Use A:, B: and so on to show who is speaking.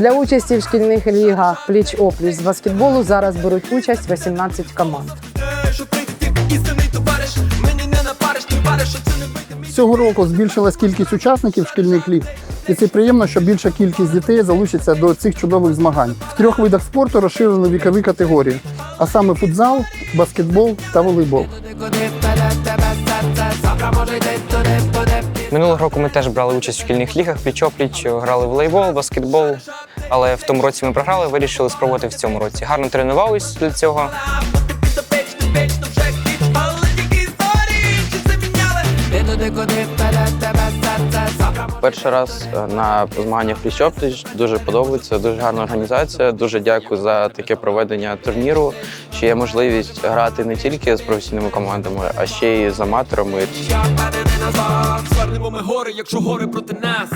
A: Для участі в шкільних лігах пліч опліч з баскетболу зараз беруть участь 18 команд.
B: Цього року збільшилась кількість учасників шкільних ліг. І це приємно, що більша кількість дітей залучиться до цих чудових змагань. В трьох видах спорту розширено вікові категорії, а саме футзал, баскетбол та волейбол.
C: Минулого року ми теж брали участь в шкільних лігах, пліч-опліч, грали в волейбол, баскетбол. Але в тому році ми програли, вирішили спробувати в цьому році. Гарно тренувались для цього.
D: Перший раз е, на змаганнях пліч-опліч дуже подобається, дуже гарна організація. Дуже дякую за таке проведення турніру. Що є можливість грати не тільки з професійними командами, а ще й з аматорами.
E: Звернемо ми гори, якщо гори проти нас.